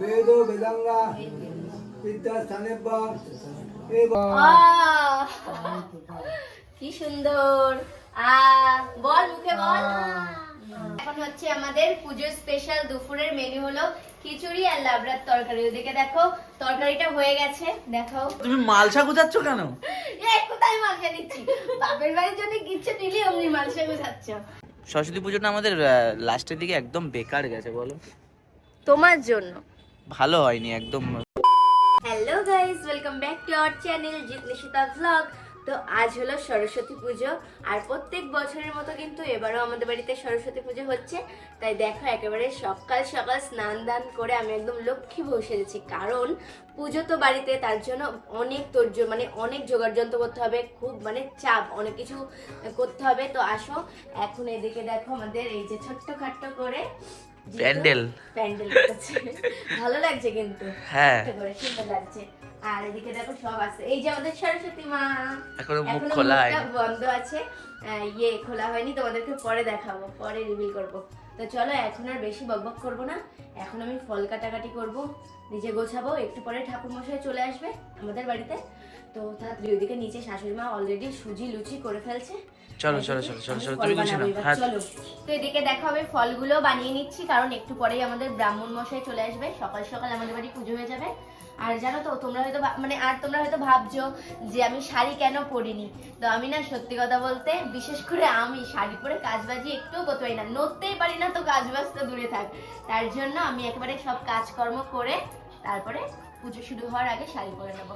বেদ বেদাঙ্গা বিদ্যা স্থানে কি সুন্দর। আ বল মুখে বল। এখন হচ্ছে আমাদের পুজোর স্পেশাল দুপুরের মেনু হলো খিচুড়ি আর লাবড়ার তরকারি। ওদিকে দেখো তরকারিটা হয়ে গেছে দেখো। তুমি মালসা গুজাচ্ছ কেন? এই কোথায় মালসা নিচ্ছি বাপের বাড়ির জন্য কিচ্ছু নিলি অমনি মালসা গুজাচ্ছ। সরস্বতী পুজোটা আমাদের লাস্টের দিকে একদম বেকার গেছে বলো। তোমার জন্য। ভালো হয়নি, একদম। Hello guys welcome back to our channel Jeet Nishita blog তো আজ হলো সরস্বতী পুজো, আর প্রত্যেক বছরের মতো কিন্তু এবারও আমাদের বাড়িতে সরস্বতী পুজো হচ্ছে। তাই দেখো, একেবারে সকাল সকাল স্নান দান করে আমি একদম লক্ষ্মী বউ সেজেছি। কারণ পুজো তো বাড়িতে, তার জন্য অনেক তোর্য মানে অনেক জোগাড় যন্ত্র করতে হবে, খুব মানে চাপ, অনেক কিছু করতে হবে। তো আসো, এখন এদিকে দেখো আমাদের এই যে ছোট্ট খাট্ট করে প্যান্ডেল। প্যান্ডেল ভালো লাগছে কিন্তু। হ্যাঁ। সুন্দর লাগছে। আর এদিকে দেখো সব আছে। এই যে আমাদের সরস্বতী মা। এখনও মুখ খোলা বন্ধ আছে। ইয়ে খোলা হয়নি তোমাদেরকে পরে দেখাবো পরে রিভিল করব। তো চলো এখন আর বেশি বকবক করব না। এখন আমি ফল কাটাকাটি করব নিজে গোছাবো একটু পরে ঠাকুর মশাই চলে আসবে আমাদের বাড়িতে। তো তাড়াতাড়ি ওইদিকে নিচে শাশুড়ি মা অলরেডি সুজি লুচি করে ফেলছে। চলো, চলো, চলো, চলো, চলো, তুমি গুছিয়ে নাও। হ্যাঁ। তো এদিকে দেখো আমি ফলগুলো বানিয়ে নিচ্ছি কারণ একটু পরেই আমাদের ব্রাহ্মণ মশাই চলে আসবে। সকাল সকাল আমাদের বাড়ি পুজো হয়ে যাবে। আর জানো তো তোমরা হয়তো মানে আর তোমরা হয়তো ভাবছ যে আমি শাড়ি কেন পরিনি। তো আমি না সত্যি কথা বলতে বিশেষ করে আমি শাড়ি পরে কাজ বাজি একটুও করতে পারি না। নড়তেই পারি না তো কাজ বাজ তো দূরে থাক। তার জন্য আমি একেবারে সব কাজকর্ম করে তারপরে পুজো শুরু হওয়ার আগে শাড়ি পরে নেব।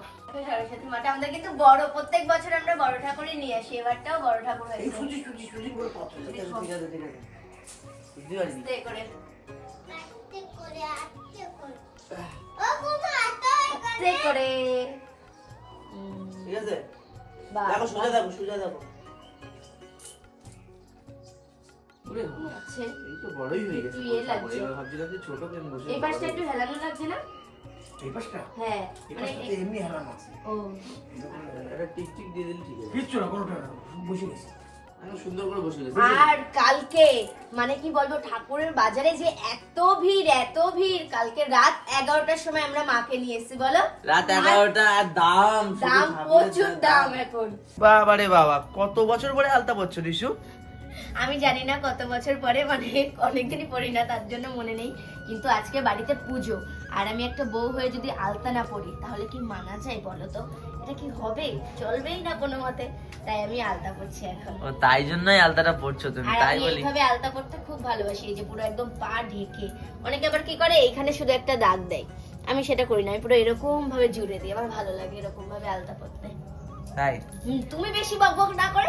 সরস্বতী মাটা আমাদের কিন্তু বড় প্রত্যেক বছর আমরা বড় ঠাকুরই নিয়ে আসি এবারটাও বড় ঠাকুর হয়েছে। আস্তে করে। করে ঠিক আছে? দেখো সোজা দেখো সোজা দেখো। এই তো বড়ই হয়ে একটু এবার ভাবছিলাম ছোট কেন বসে এই পাশটা একটু হেলানো লাগছে না? এই পাশটা? হ্যাঁ এই মানে পাশটা এমনি হেলানো আছে। ও। একটা টিক টিক দিয়ে দিলে ঠিক আছে। কিচ্ছু না কোনোটা না বসে গেছে। সুন্দর করে বসে গেছি। আর কালকে মানে কি বলব ঠাকুরের বাজারে যে এত ভিড় এত ভিড় কালকে রাত এগারোটার সময় আমরা মাকে নিয়ে এসেছি বলো? রাত এগারোটা আর দাম দাম প্রচুর দাম এখন। বাবা রে বাবা কত বছর পরে আলতা পড়ছো রিশু আমি জানি না কত বছর পরে মানে অনেকদিনই পড়ি না তার জন্য মনে নেই। কিন্তু আজকে বাড়িতে পুজো আর আমি একটা বউ হয়ে যদি আলতা না পড়ি তাহলে কি মানা যায় বলো তো? এটা কি হবে? চলবেই না কোনো মতে। তাই আমি আলতা পড়ছি এখন। তাই জন্যই আলতাটা পড়ছো তুমি তাই বলি। এইভাবে আলতা পড়তে খুব ভালোবাসি এই যে পুরো একদম পা ঢেকে। অনেকে আবার কি করে এইখানে শুধু একটা দাগ দেয়। আমি সেটা করি না আমি পুরো এরকম ভাবে জুড়ে দিই আমার ভালো লাগে এরকম ভাবে আলতা পড়তে তাই? তুমি বেশি বকবক না করে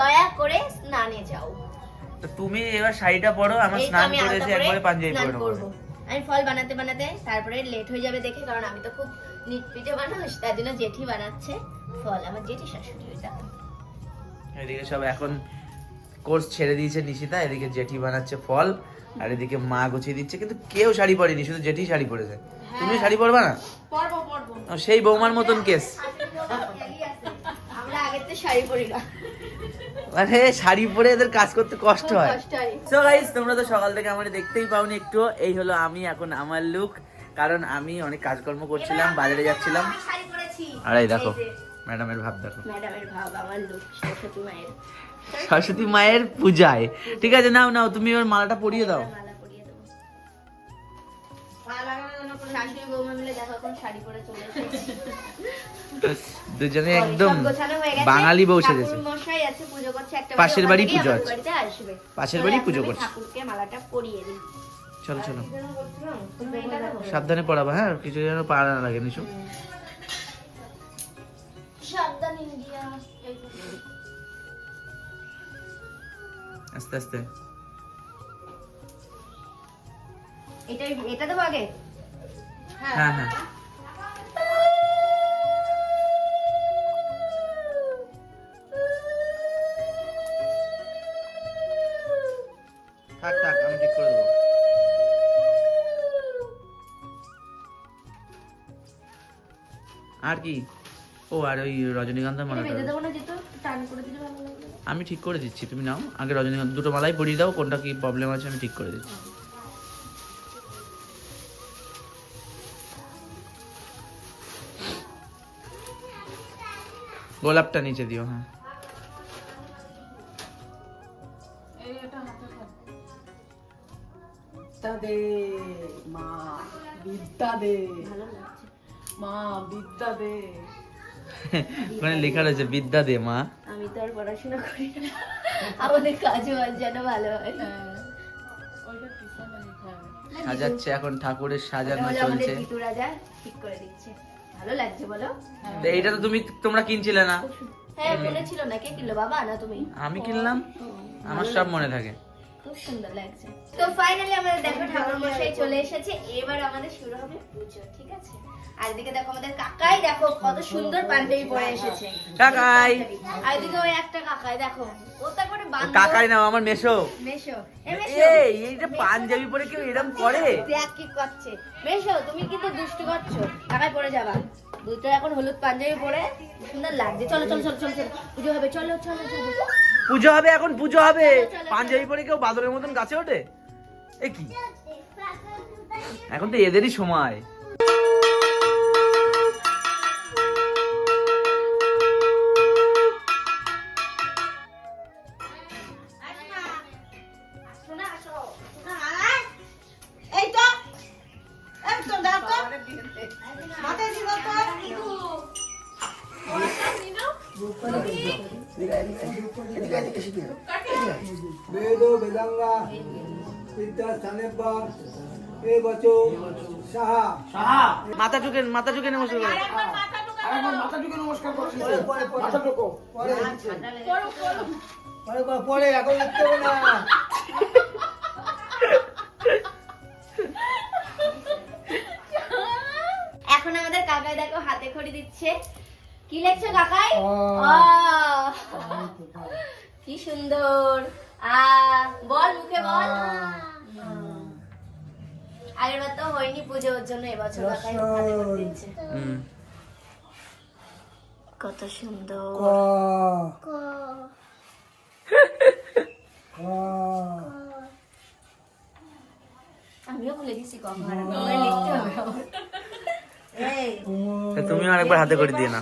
দয়া করে স্নানে যাও। তো তুমি এবার শাড়িটা পরো আমার স্নান করেছে একবারে পাঞ্জাবি পরে নেব আমি ফল বানাতে বানাতে তারপরে লেট হয়ে যাবে দেখে কারণ আমি তো খুব নিটপিটে মানুষ তার জন্য জেঠি বানাচ্ছে ফল আমার জেঠি শাশুড়ি ওইটা। এদিকে সব এখন কোর্স ছেড়ে দিয়েছে নিশিতা এদিকে জেঠি বানাচ্ছে ফল আর এদিকে মা গুছিয়ে দিচ্ছে কিন্তু কেউ শাড়ি পরেনি শুধু জেঠি শাড়ি পরেছে। তুমি শাড়ি পরবা না? পরবো পরবো। সেই বৌমার মতন কেস। আমরা আগের তো শাড়ি পরি না। মানে শাড়ি পরে এদের কাজ করতে কষ্ট হয়। সো গাইস তোমরা তো সকাল থেকে আমার দেখতেই পাওনি একটু এই হলো আমি এখন আমার লুক কারণ আমি অনেক কাজকর্ম করছিলাম বাজারে যাচ্ছিলাম। আর এই দেখো ম্যাডামের ভাব দেখো। ম্যাডামের ভাব আমার লোক সরস্বতী মায়ের। সরস্বতী মায়ের পূজায়। ঠিক আছে নাও নাও তুমি ওর মালাটা পরিয়ে দাও। মালা পরিয়ে দেবো। শাশুড়ি বৌমা মিলে দেখো এখন শাড়ি পরে চলে এসেছে। দুজনে একদম। বাঙালি বউ সেজেছে। ঠাকুর মশাই আছে পুজো করছে একটা পাশের বাড়ি পুজো আছে। পাশের বাড়ি পুজো করছে। ঠাকুরকে মালাটা পরিয়ে দিই। চলো চলো। সাবধানে পড়াবা হ্যাঁ? কিছু যেন পা না লাগে নিশু। আস্তে আস্তে। এটা এটা দেবো আগে? হ্যাঁ হ্যাঁ। থাক থাক আমি ঠিক করে দেবো। আর কি? ও আর ওই রজনীগন্ধার মালাটা আমি ঠিক করে দিচ্ছি তুমি নাও। আগে রজনীকান্ত দুটো মালাই পরিয়ে দাও কোনটা কি প্রবলেম আছে আমি ঠিক করে দিচ্ছি। গোলাপটা নিচে দিও হ্যাঁ। দে মা বিদ্যা দে মা বিদ্যা দে ওখানে লেখা রয়েছে বিদ্যা দে মা। আমি তো আর পড়াশোনা করি না। আমাদের কাজও আজ যেন ভালো হয়। হ্যাঁ। হবে সাজাচ্ছে এখন ঠাকুরের সাজানো চলছে। রাজা ঠিক করে দিচ্ছে। ভালো লাগছে বলো? তো এইটা তো তুমি তোমরা কিনছিলে না? হ্যাঁ মনে ছিল না। কে কিনলো? বাবা না তুমি? আমি কিনলাম। আমার সব মনে থাকে। খুব সুন্দর লাগছে। তো ফাইনালি আমাদের দেখো ঠাকুর মশাই চলে এসেছে। এবার আমাদের শুরু হবে পুজো ঠিক আছে? আর এদিকে দেখো আমাদের কাকাই দেখো কত সুন্দর পাঞ্জাবি পরে এসেছে। কাকাই। আর এদিকে ওই একটা কাকাই দেখো। ও তো কাকাই নাও আমার মেশো। মেশো। এই এইটা পাঞ্জাবি পরে কেউ এরকম করে? দেখ কি করছে। মেশো তুমি কিন্তু দুষ্টু করছ। টাকায় পড়ে যাবা। দুটো এখন হলুদ পাঞ্জাবি পরে। সুন্দর লাগছে। চলো চলো চলো চলো চলো। পুজো হবে। চলো চলো চলো। পুজো হবে, এখন পুজো হবে। পাঞ্জাবি পরে কেউ বাদরের মতন গাছে ওঠে? এ কি? এখন তো এদেরই সময়। বেদ বেদাঙ্গা বিদ্যা এ বচো সাহা সাহা মাথা মাথা নমস্কার করো। আরেকবার মাথা ঢুকে নমস্কার করছি মাথা ঢুকো পরে পরে পরে পরে এখন লিখতে হবে না এখন আমাদের কাকাই দেখো হাতে খড়ি দিচ্ছে। কি লেখছো কাকাই। কি সুন্দর। আ বল মুখে বল। আগের বার তো হয়নি পুজো ওর জন্য এবছর কত সুন্দর। আমিও ভুলে গেছি কখন লিখতে হবে। আরেকবার হাতে করে দিয়ে না।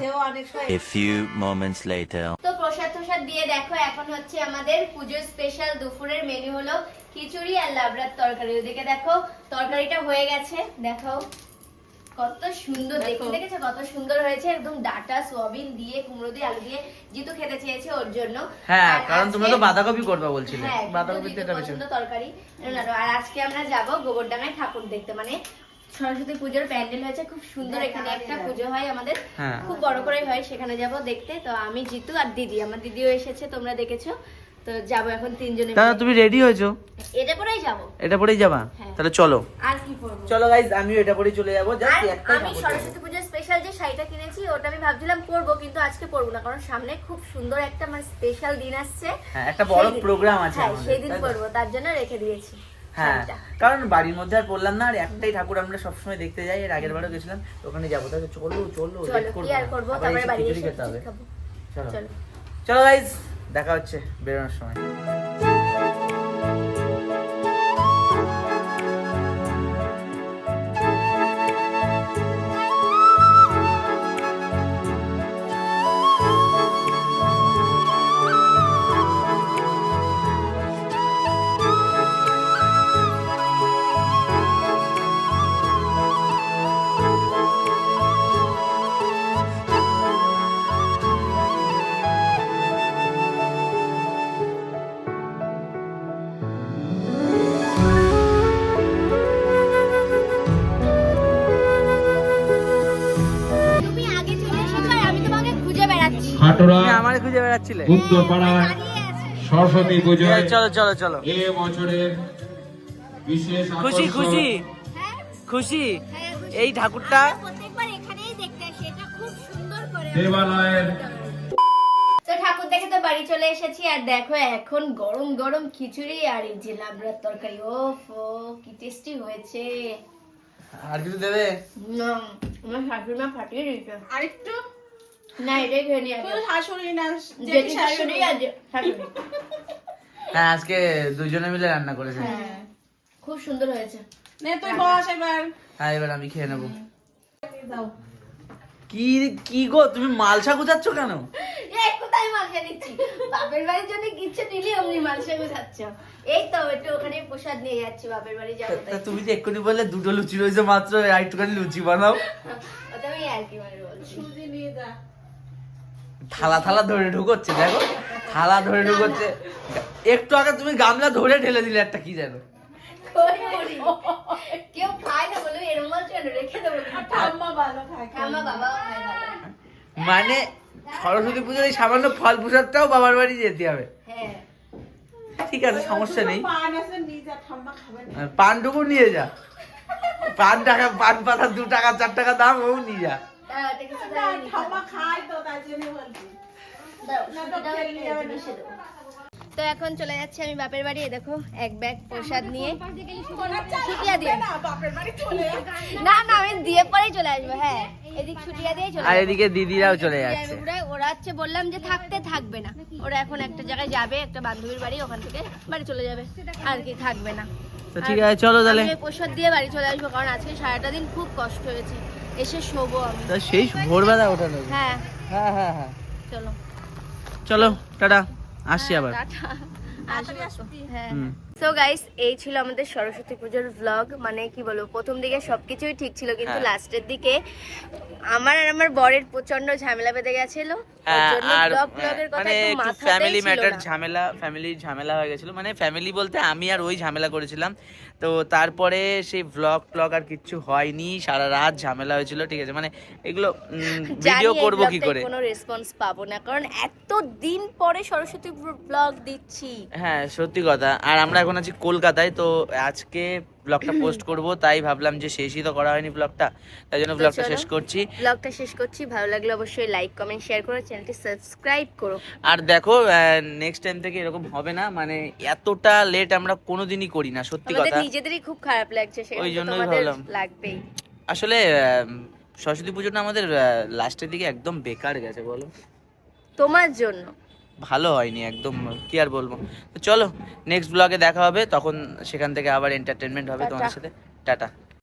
A few moments later. তো প্রসাদ দিয়ে দেখো এখন হচ্ছে আমাদের পুজোর স্পেশাল দুপুরের মেনু হলো খিচুড়ি আর লাবড়ার তরকারি। ওদিকে দেখো তরকারিটা হয়ে গেছে। দেখো কত সুন্দর দেখতে। দেখেছ কত সুন্দর হয়েছে? একদম ডাটা সোয়াবিন দিয়ে কুমড়ো দিয়ে আলু দিয়ে জিতু খেতে চেয়েছে ওর জন্য। হ্যাঁ কারণ তোমরা তো বাঁধাকপি করবা বলছিলে। হ্যাঁ, বাঁধাকপিতে জিতুর এটা বেশি পছন্দ তরকারি। আর আজকে আমরা যাব গোবরডাঙ্গায় ঠাকুর দেখতে। মানে সরস্বতী পুজোর প্যান্ডেল হয়েছে খুব সুন্দর এখানে একটা পুজো হয় আমাদের। হ্যাঁ। খুব বড় করে হয় সেখানে যাব দেখতে। তো আমি জিতু আর দিদি আমার দিদিও এসেছে তোমরা দেখেছ। তো যাব এখন তিনজনে দাদা তুমি রেডি হয়েছো? এটা পরেই যাব। এটা পরেই যাবা? হ্যাঁ। তাহলে চলো। আর কি করব চলো গাইজ আমিও এটা পরেই চলে যাব। জাস্ট একটা আমি সরস্বতী পুজোর স্পেশাল যে শাড়িটা কিনেছি ওটা আমি ভাবছিলাম পরবো কিন্তু আজকে পরবো না কারণ সামনে খুব সুন্দর একটা মানে স্পেশাল দিন আসছে। হ্যাঁ একটা বড় প্রোগ্রাম আছে হ্যাঁ সেই দিন পরবো তার জন্য রেখে দিয়েছি। হ্যাঁ কারণ বাড়ির মধ্যে আর বললাম না আর একটাই ঠাকুর আমরা সবসময় দেখতে যাই এর আগের বারও গেছিলাম ওখানে যাব। তাহলে চলো চলো চলো। করব খেতে হবে। চলো। গাইজ দেখা হচ্ছে বেরোনোর সময়। আছি। সরস্বতী পুজোয় চলো চলো চলো। এ বছরের বিশেষ খুশি খুশি? হ্যাঁ? খুশি? হ্যাঁ, এই ঠাকুরটা? আমরা প্রত্যেকবার এখানেই দেখতে আসি। এটা খুব সুন্দর করে দেবালয়ের তো ঠাকুর দেখে তো বাড়ি চলে এসেছি আর দেখো এখন গরম গরম খিচুড়ি আর এই যে লাবড়ার তরকারি ও ফো কি টেস্টি হয়েছে। আর কিছু দেবে? না, আমার শাশুড়ি মা ফাটিয়ে দিয়েছে। আরেকটু? না এটাই খেয়ে নিয়ে তোর শাশুড়ি না জেঠি শাশুড়ি। আর জে- শাশুড়ি হ্যাঁ আজকে দুজনে মিলে রান্না করেছে। হ্যাঁ। খুব সুন্দর হয়েছে। নে তুই বস এবার। হ্যাঁ এবার আমি খেয়ে নেব। কি কি গো তুমি মালসা গুজাচ্ছ কেন? এই কোথায় মালসা নিচ্ছি? বাপের বাড়ির জন্য কিচ্ছু নিলি অমনি মালসা গোছাচ্ছ এই তো একটু ওখানে প্রসাদ নিয়ে যাচ্ছি বাপের বাড়ি যাব তা তুমি যে এক্ষুনি বললে দুটো লুচি রয়েছে মাত্র আর একটুখানি লুচি বানাও। ওটা আমি আর কি মানে বলছি? সুজি নিয়ে যা। থালা থালা ধরে ঢুকোচ্ছে দেখো? থালা ধরে ঢুকোচ্ছে। একটু আগে তুমি গামলা ধরে ঢেলে দিলে একটা কি যেন? কেউ খায় না বলে এরম রেখে দেবো। ঠাম্মা ভালো খায় আমার বাবাও খায় মানে সরস্বতী পুজোর এই সামান্য ফল প্রসাদটাও বাবার বাড়ি যেতে হবে। হ্যাঁ। ঠিক আছে সমস্যা নেই। পান আছে নিয়ে যা ঠাম্মা খাবে না। আর পানটুকু নিয়ে যা। পান টাকা পান পাতা দু টাকা চার টাকা দাম ও নিয়ে যা। তো এখন চলে যাচ্ছি আমি বাপের বাড়ি দেখো এক ব্যাগ প্রসাদ নিয়ে। ছুটিয়া দিয়ে। না বাপের বাড়ি চলে যা। না আমি দিয়ে পরেই চলে আসব হ্যাঁ। এদিক ছুটিয়া দিয়ে চলে আর এদিকে দিদিরাও চলে যাচ্ছে। ওরা ওরা হচ্ছে বললাম যে থাকতে থাকবে না। ওরা এখন একটা জায়গায় যাবে একটা বান্ধবীর বাড়ি ওখান থেকে বাড়ি চলে যাবে। আর কি থাকবে না। তো ঠিক আছে চলো তাহলে। আমি প্রসাদ দিয়ে বাড়ি চলে আসব কারণ আজকে সারাটা দিন খুব কষ্ট হয়েছে। এসে শোবো আমি। তা সেই ভোরবেলা ওঠানো হ্যাঁ। হ্যাঁ হ্যাঁ হ্যাঁ। চলো। চলো টাটা। আসছি আবার। টাটা। আসব। হ্যাঁ। সো গাইস এই ছিল আমাদের সরস্বতী পুজোর ভ্লগ মানে কি বলব প্রথম দিকে সবকিছুই ঠিক ছিল কিন্তু হ্যাঁ। লাস্টের দিকে আমার আর আমার বরের প্রচণ্ড ঝামেলা বেঁধে গেছিল। হ্যাঁ, আর ব্লগ কথা মানে ফ্যামিলি ম্যাটার ঝামেলা ফ্যামিলি ঝামেলা হয়ে গেছিল। মানে ফ্যামিলি বলতে আমি আর ওই ঝামেলা করেছিলাম। তো তারপরে সেই ভ্লগ ট্লগ আর কিচ্ছু হয়নি সারা রাত ঝামেলা হয়েছিল ঠিক আছে? মানে এগুলো ভিডিও করব কি করে? কোনো রেসপন্স পাবো না কারণ এত দিন পরে সরস্বতী ব্লগ দিচ্ছি। হ্যাঁ সত্যি কথা। আর আমরা এখন আছি কলকাতায় তো আজকে ব্লগটা পোস্ট করব তাই ভাবলাম যে শেষই তো করা হয়নি ব্লগটা তাই জন্য ব্লগটা শেষ করছি। ব্লগটা শেষ করছি ভালো লাগলে অবশ্যই লাইক কমেন্ট শেয়ার করো চ্যানেলটি সাবস্ক্রাইব করো। আর দেখো নেক্সট টাইম থেকে এরকম হবে না মানে এতটা লেট আমরা কোনোদিনই করি না সত্যি আমাদের কথা। নিজেদেরই খুব খারাপ লাগছে ওই জন্যই ভাবলাম। লাগবেই। আসলে সরস্বতী পুজোটা আমাদের লাস্টের দিকে একদম বেকার গেছে বলো। তোমার জন্য। ভালো হয়নি একদম কি আর বলব। তো চলো নেক্সট ব্লগে দেখা হবে তখন সেখান থেকে আবার এন্টারটেনমেন্ট হবে তোমার সাথে। টাটা।